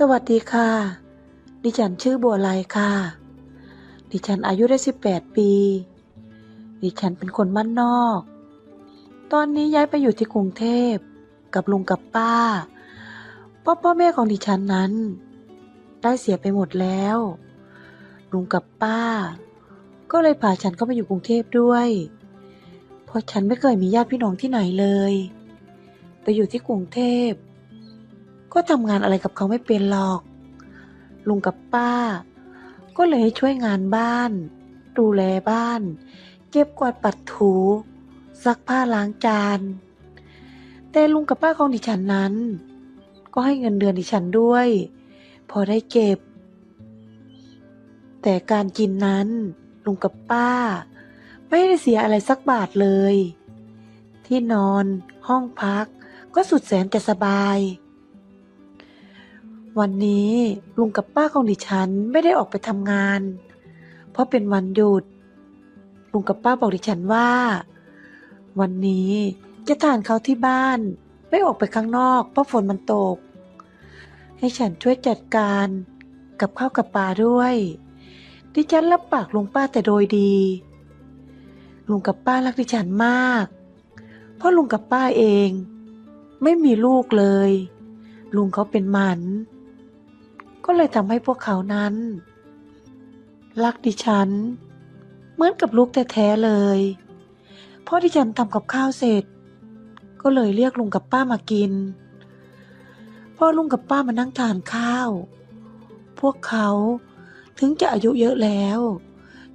สวัสดีค่ะ ดิฉันชื่อบัวไลค่ะ ดิฉันอายุได้ 18 ปี ดิฉันเป็นคนบ้านนอก ตอนนี้ย้ายไปอยู่ที่กรุงเทพกับลุงกับป้าพ่อพ่อแม่ของดิฉันนั้น ได้เสียไปหมดแล้ว ลุงกับป้า ก็เลยพาฉันเข้ามาอยู่กรุงเทพด้วย เพราะฉันไม่เคยมีญาติพี่น้องที่ไหนเลย ไปอยู่ที่กรุงเทพ ก็ทำงานอะไรกับเขาไม่เป็นหรอก ลุงกับป้า ก็เลยให้ช่วยงานบ้าน ดูแลบ้าน เก็บกวาดปัดถู ซักผ้าล้างจาน แต่ลุงกับป้าของดิฉันนั้น ก็ให้เงินเดือนดิฉันด้วย พอได้เก็บ แต่การกินนั้น ลุงกับป้า ไม่ได้เสียอะไรสักบาทเลย ที่นอน ห้องพักก็สุดแสนจะสบาย วันนี้ลุงกับป้าของดิฉันไม่ได้ออกไปทำงาน เพราะเป็นวันหยุด ลุงกับป้าบอกดิฉันว่า วันนี้จะทานข้าวที่บ้าน ไม่ออกไปข้างนอก เพราะฝนมันตก ให้ฉันช่วยจัดการกับข้าวกับปลาด้วย ดิฉันรับปากลุงป้าแต่โดยดีลุงกับป้ารักดิฉันมาก เพราะลุงกับป้าเอง ไม่มีลูกเลย ลุงเขาเป็นหมัน ก็เลยทำให้พวกเขานั้น รักดิฉัน เหมือนกับลูกแท้ๆเลยพอดิฉันทำกับข้าวเสร็จ ก็เลยเรียกลุงกับป้ามากิน พ่อลุงกับป้ามานั่งทานข้าว พวกเขาถึงจะอายุเยอะแล้ว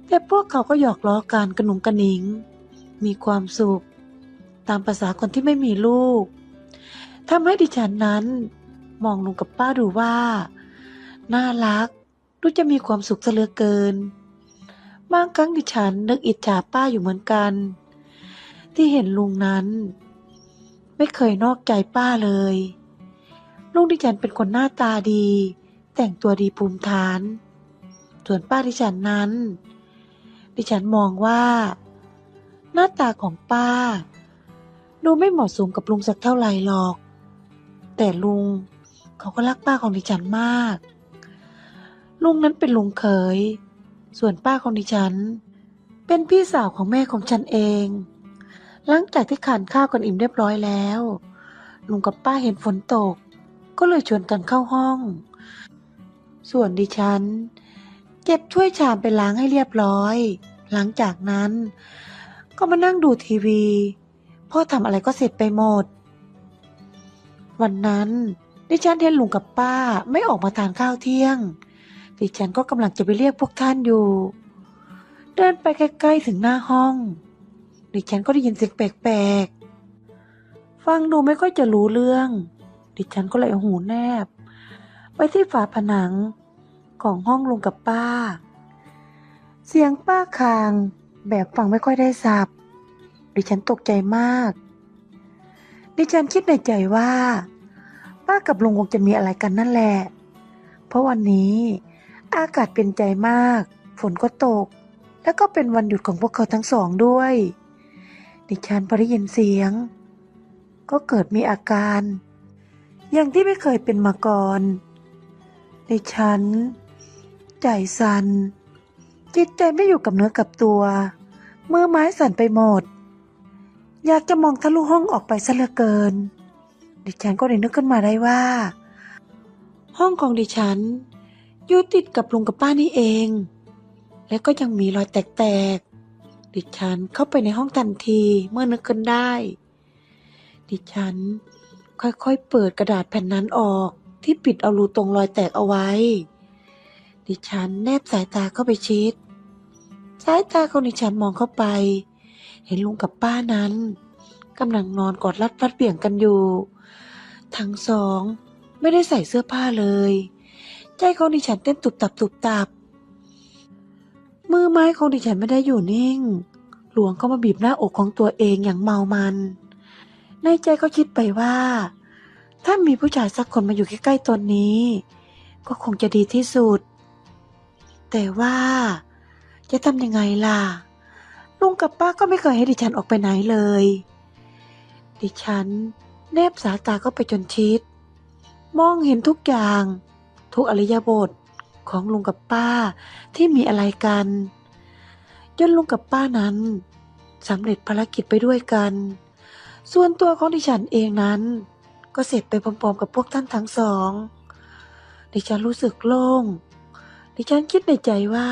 แต่พวกเขาก็หยอกล้อกันกระหนุงกระหนิง มีความสุข ตามภาษาคนที่ไม่มีลูกทำให้ดิฉันนั้น มองลุงกับป้าดูว่า น่ารัก ดูจะมีความสุขเหลือเกิน บางครั้งดิฉันนึกอิจฉาป้าอยู่เหมือนกัน ที่เห็นลุงนั้น ไม่เคยนอกใจป้าเลย ลุงดิฉันเป็นคนหน้าตาดี แต่งตัวดีภูมิฐาน ส่วนป้าดิฉันนั้น ดิฉันมองว่า หน้าตาของป้า ดูไม่เหมาะสมกับลุงสักเท่าไหร่หรอก แต่ลุงเขาก็รักป้าของดิฉันมาก ลุงนั้นเป็นลุงเขย ส่วนป้าของดิฉัน เป็นพี่สาวของแม่ของฉันเอง หลังจากที่ขานข้าวกันอิ่มเรียบร้อยแล้ว ลุงกับป้าเห็นฝนตก ก็เลยชวนกันเข้าห้อง ส่วนดิฉัน เก็บถ้วยชามไปล้างให้เรียบร้อย หลังจากนั้น ก็มานั่งดูทีวี พ่อทำอะไรก็เสร็จไปหมด วันนั้นดิฉันเห็นลุงกับป้าไม่ออกมาทานข้าวเที่ยง ดิฉันก็กำลังจะไปเรียกพวกท่านอยู่ เดินไปใกล้ๆถึงหน้าห้อง ดิฉันก็ได้ยินเสียงแปลกๆ ฟังดูไม่ค่อยจะรู้เรื่อง ดิฉันก็เลยเอาหูแนบ ไปที่ฝาผนังของห้องลุงกับป้า เสียงป้าคางแบบฟังไม่ค่อยได้สับ ดิฉันตกใจมาก ดิฉันคิดในใจว่า ป้ากับลุงคงจะมีอะไรกันนั่นแหละ เพราะวันนี้ อากาศเป็นใจมาก ฝนก็ตก แล้วก็เป็นวันหยุดของพวกเขาทั้งสองด้วย ดิฉันพอได้ยินเสียง ก็เกิดมีอาการ อย่างที่ไม่เคยเป็นมาก่อน ดิฉัน ใจสัน่นจิตใจไม่อยู่กับเนื้อกับตัว มือไม้สั่นไปหมด อยากจะมองทะลุห้องออกไปซะเหลือเกิน ดิฉันก็เลยนึกขึ้นมาได้ว่า ห้องของดิฉัน อยู่ติดกับลุงกับป้านี่เอง และก็ยังมีรอยแตกๆ ดิฉันเข้าไปในห้องทันทีเมื่อนึกขึ้นได้ ดิฉันค่อยๆ เปิดกระดาษแผ่นนั้นออกที่ปิดเอารูตรงรอยแตกเอาไว้ ดิฉันแนบสายตาเข้าไปชิด สายตาของดิฉันมองเข้าไป เห็นลุงกับป้านั้นกำลังนอนกอดรัดฟัดเบี่ยงกันอยู่ ทั้งสองไม่ได้ใส่เสื้อผ้าเลย ใจของดิฉันเต้นตุบตับตุบตับ มือไม้ของดิฉันไม่ได้อยู่นิ่ง หลวงก็มาบีบหน้าอกของตัวเองอย่างเมามัน ในใจก็คิดไปว่า ถ้ามีผู้ชายสักคนมาอยู่ใกล้ๆตนนี้ ก็คงจะดีที่สุด แต่ว่าจะทำยังไงล่ะ ลุงกับป้าก็ไม่เคยให้ดิฉันออกไปไหนเลย ดิฉันแนบสายตาเข้าไปจนชิด มองเห็นทุกอย่าง ทุกอริยบทของลุงกับป้าที่มีอะไรกันจนลุงกับป้านั้นสำเร็จภารกิจไปด้วยกัน ส่วนตัวของดิฉันเองนั้น ก็เสร็จไปพร้อมๆกับพวกท่านทั้งสอง ดิฉันรู้สึกโล่ง ดิฉันคิดในใจว่า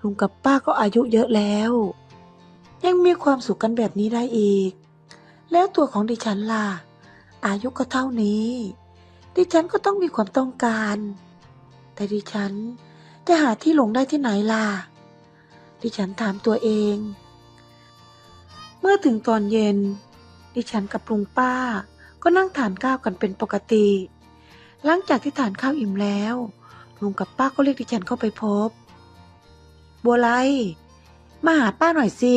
ลุงกับป้าก็อายุเยอะแล้ว ยังมีความสุขกันแบบนี้ได้อีก แล้วตัวของดิฉันล่ะ อายุก็เท่านี้ ดิฉันก็ต้องมีความต้องการ แต่ดิฉันจะหาที่หลงได้ที่ไหนล่ะ ดิฉันถามตัวเอง เมื่อถึงตอนเย็น ดิฉันกับลุงป้าก็นั่งทานข้าวกันเป็นปกติ หลังจากที่ทานข้าวอิ่มแล้ว ลุงกับป้าก็เรียกดิฉันเข้าไปพบ บัวไลมาหาป้าหน่อยสิ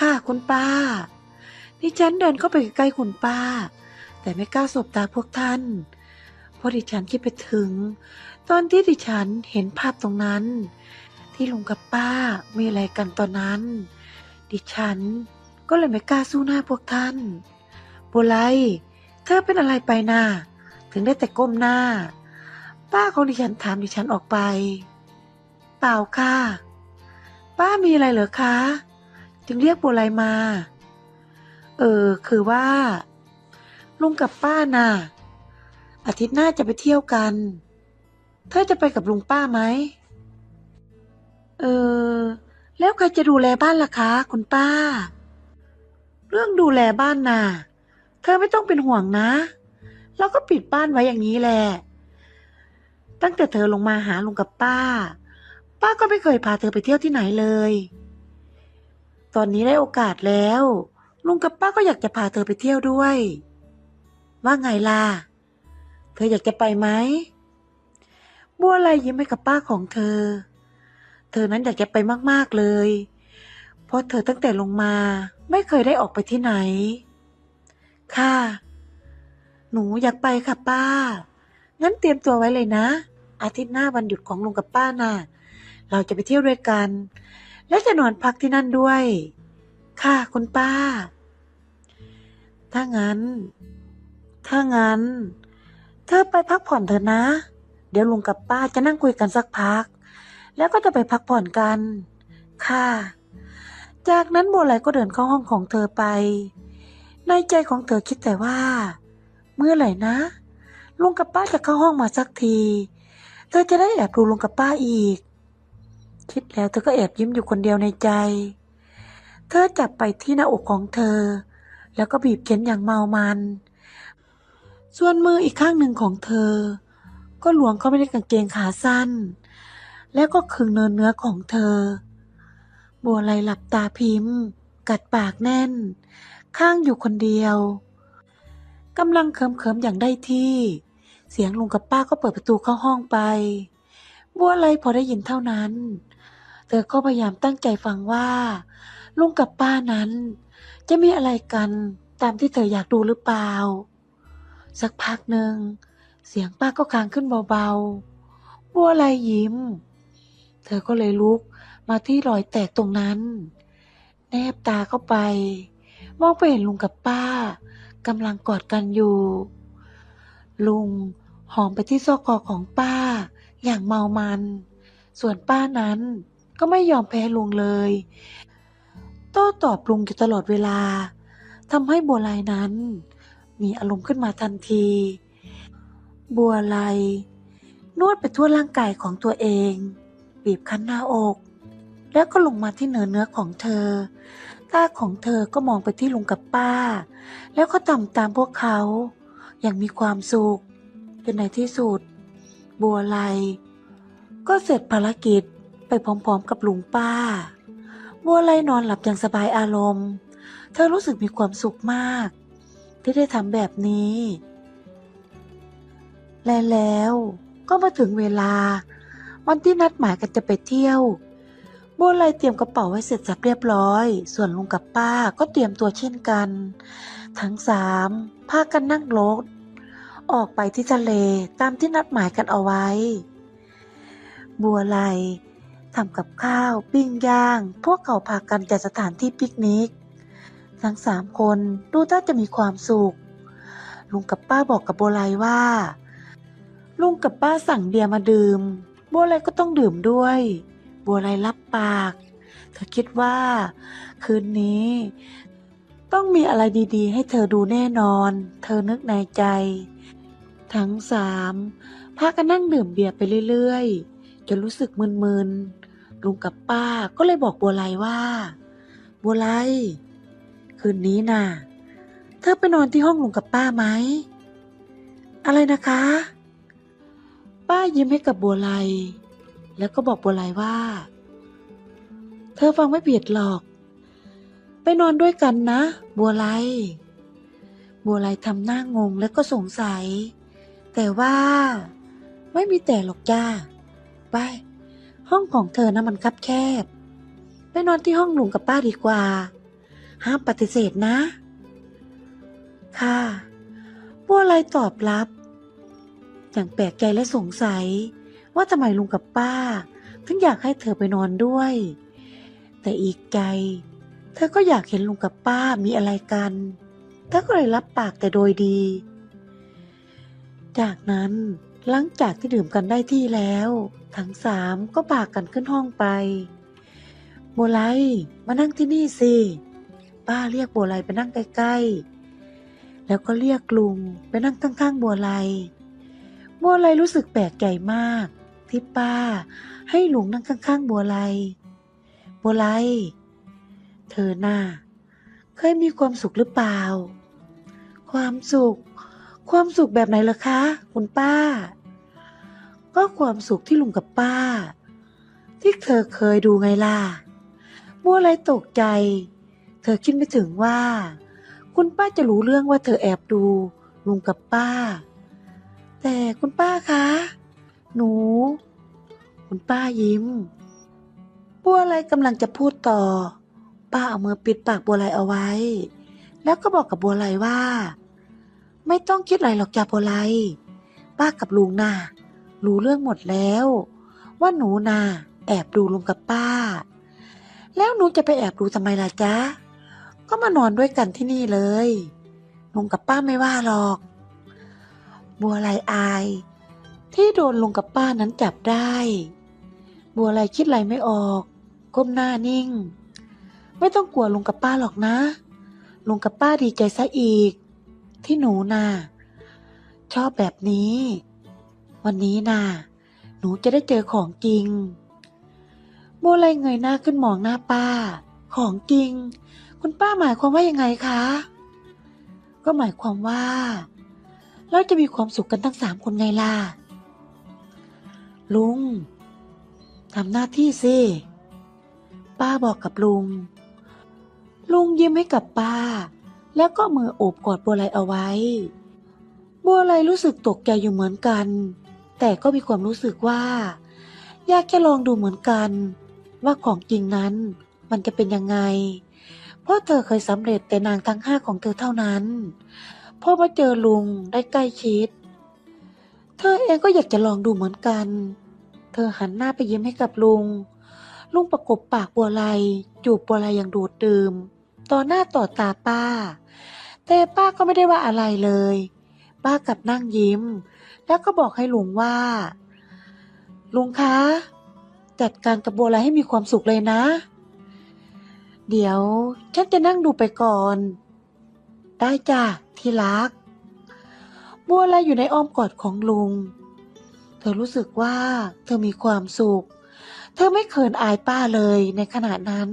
ค่ะคุณป้า ดิฉันเดินเข้าไปใกล้คุณป้า แต่ไม่กล้าสบตาพวกท่านเพราะดิฉันคิดไปถึง ตอนที่ดิฉันเห็นภาพตรงนั้น ที่ลุงกับป้ามีอะไรกันตอนนั้น ดิฉันก็เลยไม่กล้าสู้หน้าพวกท่านบัวไลเธอเป็นอะไรไปน่ะถึงได้แต่ก้มหน้า ป้าของดิฉันถามดิฉันออกไป เปล่าค่ะ ป้ามีอะไรเหรอคะ จึงเรียกบัวไลมา เออ คือว่า ลุงกับป้าน่ะ อาทิตย์หน้าจะไปเที่ยวกัน เธอจะไปกับลุงป้าไหม เออ แล้วใครจะดูแลบ้านล่ะคะ คุณป้า เรื่องดูแลบ้านน่ะ เธอไม่ต้องเป็นห่วงนะ เราก็ปิดบ้านไว้อย่างนี้แหละ ตั้งแต่เธอลงมาหาลุงกับป้า ป้าก็ไม่เคยพาเธอไปเที่ยวที่ไหนเลย ตอนนี้ได้โอกาสแล้วลุงกับป้าก็อยากจะพาเธอไปเที่ยวด้วย ว่าไงล่ะ เธออยากจะไปไหม บัวอะไรยิ้มให้กับป้าของเธอ เธอนั้นอยากจะไปมากๆเลย เพราะเธอตั้งแต่ลงมาไม่เคยได้ออกไปที่ไหน ค่ะ หนูอยากไปค่ะป้า งั้นเตรียมตัวไว้เลยนะ อาทิตย์หน้าวันหยุดของลุงกับป้าน่ะ เราจะไปเที่ยวด้วยกัน และจะนอนพักที่นั่นด้วย ค่ะคุณป้า ถ้างั้น ถ้างั้น เธอไปพักผ่อนเถอะนะ เดี๋ยวลุงกับป้าจะนั่งคุยกันสักพัก แล้วก็จะไปพักผ่อนกัน ค่ะ จากนั้นบัวไหลก็เดินเข้าห้องของเธอไป ในใจของเธอคิดแต่ว่า เมื่อไหร่นะ ลุงกับป้าจะเข้าห้องมาสักที เธอจะได้แอบดูลุงกับป้าอีก คิดแล้วเธอก็แอบยิ้มอยู่คนเดียวในใจ เธอจับไปที่หน้าอกของเธอ แล้วก็บีบเค้นอย่างเมามัน ส่วนมืออีกข้างหนึ่งของเธอ ก็หลวงเข้าไปในกางเกงขาสั้น แล้วก็ขึงเนินเนื้อของเธอ บัวไหลหลับตาพิมพ์ กัดปากแน่น ข้างอยู่คนเดียวกำลังเคิมๆอย่างได้ที่ เสียงลุงกับป้าก็เปิดประตูเข้าห้องไป บัวไหลพอได้ยินเท่านั้น เธอก็พยายามตั้งใจฟังว่า ลุงกับป้านั้น จะมีอะไรกันตามที่เธออยากดูหรือเปล่า สักพักหนึ่ง เสียงป้าก็ค้างขึ้นเบาๆ บัวไหลยิ้ม เธอก็เลยลุกมาที่รอยแตกตรงนั้น แนบตาเข้าไป มองไปเห็นลุงกับป้ากำลังกอดกันอยู่ ลุงหอมไปที่ซอกคอของป้า อย่างเมามัน ส่วนป้านั้นก็ไม่ยอมแพ้ลุงเลยโต้ตอบลุงอยู่ตลอดเวลาทำให้บัวลายนั้น มีอารมณ์ขึ้นมาทันที บัวลายนวดไปทั่วร่างกายของตัวเอง บีบคั้นหน้าอก แล้วก็ลงมาที่เนื้อเนื้อของเธอ ตาของเธอก็มองไปที่ลุงกับป้า แล้วก็ทำตามพวกเขาอย่างมีความสุขจนในที่สุด บัวไลก็เสร็จภารกิจไปพร้อมๆกับลุงป้า บัวไลนอนหลับอย่างสบายอารมณ์ เธอรู้สึกมีความสุขมาก ที่ได้ทำแบบนี้ และแล้วก็มาถึงเวลา วันที่นัดหมายกันจะไปเที่ยวบัวไลเตรียมกระเป๋าไว้เสร็จสับเรียบร้อย ส่วนลุงกับป้าก็เตรียมตัวเช่นกัน ทั้งสามพากันนั่งรถออกไปที่ทะเลตามที่นัดหมายกันเอาไว้ บัวไลทำกับข้าวปิ้งย่าง พวกเขาพากันจัดสถานที่ปิกนิก ทั้งสามคนดูท่าจะมีความสุข ลุงกับป้าบอกกับโบไลว่า ลุงกับป้าสั่งเบียร์มาดื่ม โบไลก็ต้องดื่มด้วย โบไลรับปาก เธอคิดว่า คืนนี้ ต้องมีอะไรดีๆ ให้เธอดูแน่นอน เธอนึกในใจ ทั้งสามพากันนั่งดื่มเบียร์ไปเรื่อยๆจนรู้สึกมึนๆลุงกับป้าก็เลยบอกบัวไลว่า บัวไล คืนนี้น่ะ เธอไปนอนที่ห้องลุงกับป้าไหม อะไรนะคะ ป้ายิ้มให้กับบัวไลแล้วก็บอกบัวไลว่า เธอฟังไม่ผิดหรอก ไปนอนด้วยกันนะ บัวไลบัวไลทำหน้างงแล้วก็สงสัย แต่ว่า ไม่มีแต่หรอกจ้าไปห้องของเธอนะมันคับแคบ ไปนอนที่ห้องลุงกับป้าดีกว่า ห้ามปฏิเสธนะ ค่ะบัวไลตอบรับ อย่างแปลกใจและสงสัย ว่าทำไมลุงกับป้า ถึงอยากให้เธอไปนอนด้วย แต่อีกใจ เธอก็อยากเห็นลุงกับป้ามีอะไรกัน เธอก็เลยรับปากแต่โดยดี จากนั้นหลังจากที่ดื่มกันได้ที่แล้ว ทั้งสามก็พากันขึ้นห้องไปบัวไลมานั่งที่นี่สิ ป้าเรียกบัวไลไปนั่งใกล้ๆ แล้วก็เรียกลุงไปนั่งข้างๆบัวไล บัวไลรู้สึกแปลกใจมาก ที่ป้าให้ลุงนั่งข้างๆ บัวไล บัวไล เธอน่ะเคยมีความสุขหรือเปล่า ความสุข ความสุขแบบไหนล่ะคะ คุณป้า ก็ความสุขที่ลุงกับป้า ที่เธอเคยดูไงล่ะบัวไลตกใจ เธอคิดไม่ถึงว่า คุณป้าจะรู้เรื่องว่าเธอแอบดูลุงกับป้า แต่คุณป้าคะ หนู คุณป้ายิ้ม บัวไลกำลังจะพูดต่อ ป้าเอามือปิดปากบัวไลเอาไว้ แล้วก็บอกกับบัวไลว่า ไม่ต้องคิดอะไรหรอกจ้าบัวไลป้ากับลุงน่ะรู้เรื่องหมดแล้ว ว่าหนูน่ะแอบดูลุงกับป้า แล้วหนูจะไปแอบดูทำไมล่ะจ๊ะ ก็มานอนด้วยกันที่นี่เลยลุงกับป้าไม่ว่าหรอก บัวไลอาย ที่โดนลุงกับป้านั้นจับได้ บัวไลคิดอะไรไม่ออก ก้มหน้านิ่ง ไม่ต้องกลัวลุงกับป้าหรอกนะลุงกับป้าดีใจซะอีก ที่หนูน่ะชอบแบบนี้ วันนี้น่ะหนูจะได้เจอของจริงบัวไลเงยหน้าขึ้นมองหน้าป้า ของจริง คุณป้าหมายความว่ายังไงคะ ก็หมายความว่า เราจะมีความสุขกันทั้งสามคนไงล่ะ ลุงทำหน้าที่สิ ป้าบอกกับลุง ลุงยิ้มให้กับป้า แล้วก็มือโอบกอดบัวไลเอาไว้ บัวไลรู้สึกตกใจอยู่เหมือนกัน แต่ก็มีความรู้สึกว่า อยากจะลองดูเหมือนกัน ว่าของจริงนั้นมันจะเป็นยังไง เพราะเธอเคยสำเร็จแต่นางทั้งห้าของเธอเท่านั้นพอมาเจอลุงได้ใกล้ชิด เธอเองก็อยากจะลองดูเหมือนกัน เธอหันหน้าไปยิ้มให้กับลุง ลุงประกบปากบัวไลจูบบัวไลอย่างดูดดื่ม ต่อหน้าต่อตาป้า แต่ป้าก็ไม่ได้ว่าอะไรเลย ป้ากลับนั่งยิ้ม แล้วก็บอกให้ลุงว่า ลุงคะ จัดการกับบัวไลให้มีความสุขเลยนะ เดี๋ยว ฉันจะนั่งดูไปก่อน ได้จ้ะที่รัก บัวลอยู่ในอ้อมกอดของลุง เธอรู้สึกว่า เธอมีความสุข เธอไม่เขินอายป้าเลยในขณะนั้น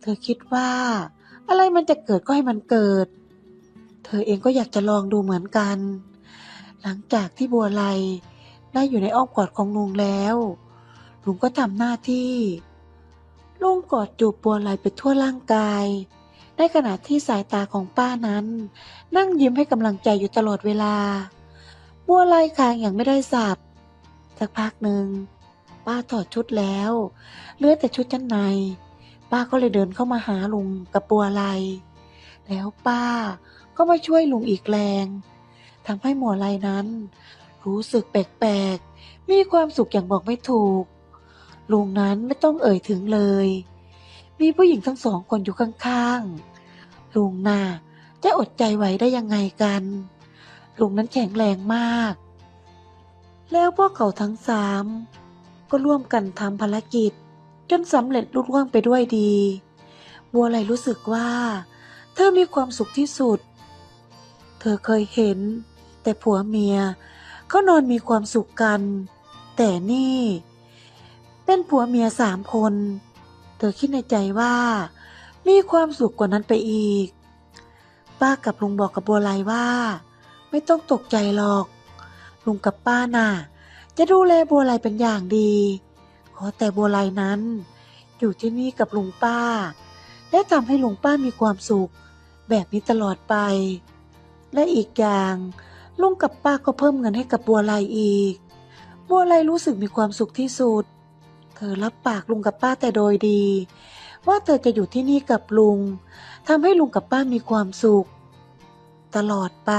เธอคิดว่า อะไรมันจะเกิดก็ให้มันเกิด เธอเองก็อยากจะลองดูเหมือนกัน หลังจากที่บัวไลได้อยู่ในอ้อมกอดของลุงแล้วลุงก็ทำหน้าที่ ลุงกอดจูบบัวไลไปทั่วร่างกาย ในขณะที่สายตาของป้านั้น นั่งยิ้มให้กำลังใจอยู่ตลอดเวลา บัวไลคางอย่างไม่ได้สับสักพักหนึ่งป้าถอดชุดแล้วเหลือแต่ชุดชั้นใน ป้าก็เลยเดินเข้ามาหาลุงกับบัวไลแล้วป้าก็มาช่วยลุงอีกแรงทำให้หมวไลนั้น รู้สึกแปลกๆ มีความสุขอย่างบอกไม่ถูก ลุงนั้นไม่ต้องเอ่ยถึงเลย มีผู้หญิงทั้งสองคนอยู่ข้างๆ ลุงน่ะจะอดใจไหวได้ยังไงกัน ลุงนั้นแข็งแรงมาก แล้วพวกเขาทั้งสามก็ร่วมกันทำภารกิจ จนสำเร็จลุล่วงไปด้วยดี บัวไหลรู้สึกว่า เธอมีความสุขที่สุด เธอเคยเห็น แต่ผัวเมียเขานอนมีความสุขกัน แต่นี่ เป็นผัวเมียสามคน เธอคิดในใจว่า มีความสุขกว่านั้นไปอีก ป้ากับลุงบอกกับบัวไลว่า ไม่ต้องตกใจหรอก ลุงกับป้าน่ะ จะดูแลบัวไลเป็นอย่างดี ขอแต่บัวไลนั้น อยู่ที่นี่กับลุงป้า และทำให้ลุงป้ามีความสุข แบบนี้ตลอดไป และอีกอย่างลุงกับป้าก็เพิ่มเงินให้กับบัวไลอีก บัวไลรู้สึกมีความสุขที่สุด อรับปากลุงกับป้าแต่โดยดี ว่าเธอจะอยู่ที่นี่กับลุงทำให้ลุงกับป้ามีความสุข ตลอดไป